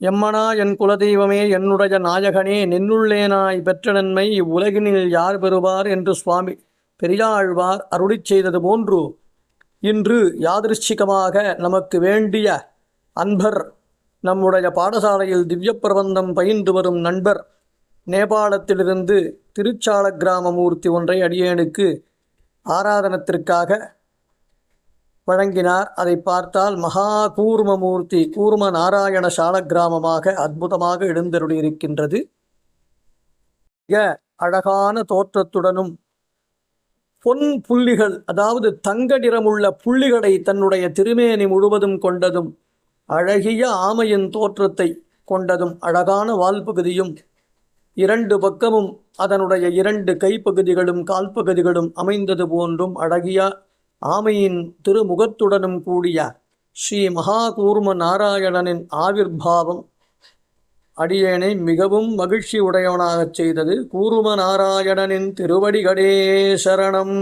எம்மனா என் குலதெய்வமே என்னுடைய நாயகனே நின்னுள்ளேனாய் பெற்ற நன்மை இவ்வுலகினில் யார் பெறுவார் என்று சுவாமி பெரியாழ்வார் அருளிச் செய்தது போன்று இன்று யாதிருஷ்டிகமாக நமக்கு வேண்டிய அன்பர் நம்முடைய பாடசாலையில் திவ்ய பிரபந்தம் பயின்று வரும் நண்பர் நேபாளத்திலிருந்து திருச்சால கிராம மூர்த்தி ஒன்றை அடியேனுக்கு ஆராதனத்திற்காக வழங்கினார். அதை பார்த்தால் மகா கூர்மமூர்த்தி கூர்ம நாராயண சால கிராமமாக அற்புதமாக எழுந்தருளியிருக்கின்றது. மிக அழகான தோற்றத்துடனும் பொன் புள்ளிகள் அதாவது தங்க நிறமுள்ள புள்ளிகளை தன்னுடைய திருமேனி முழுவதும் கொண்டதும் அழகிய ஆமையின் தோற்றத்தை கொண்டதும் அழகான வால்பகுதியும் இரண்டு பக்கமும் அதனுடைய இரண்டு கைப்பகுதிகளும் கால்பகுதிகளும் அமைந்தது போன்றும் அழகிய ஆமையின் திருமுகத்துடனும் கூடிய ஸ்ரீ மகாகூர்ம நாராயணனின் ஆவிர்பாவம் அடியேனை மிகவும் மகிழ்ச்சி உடையவனாகச் செய்தது கூர்ம நாராயணனின் திருவடிகளே சரணம்.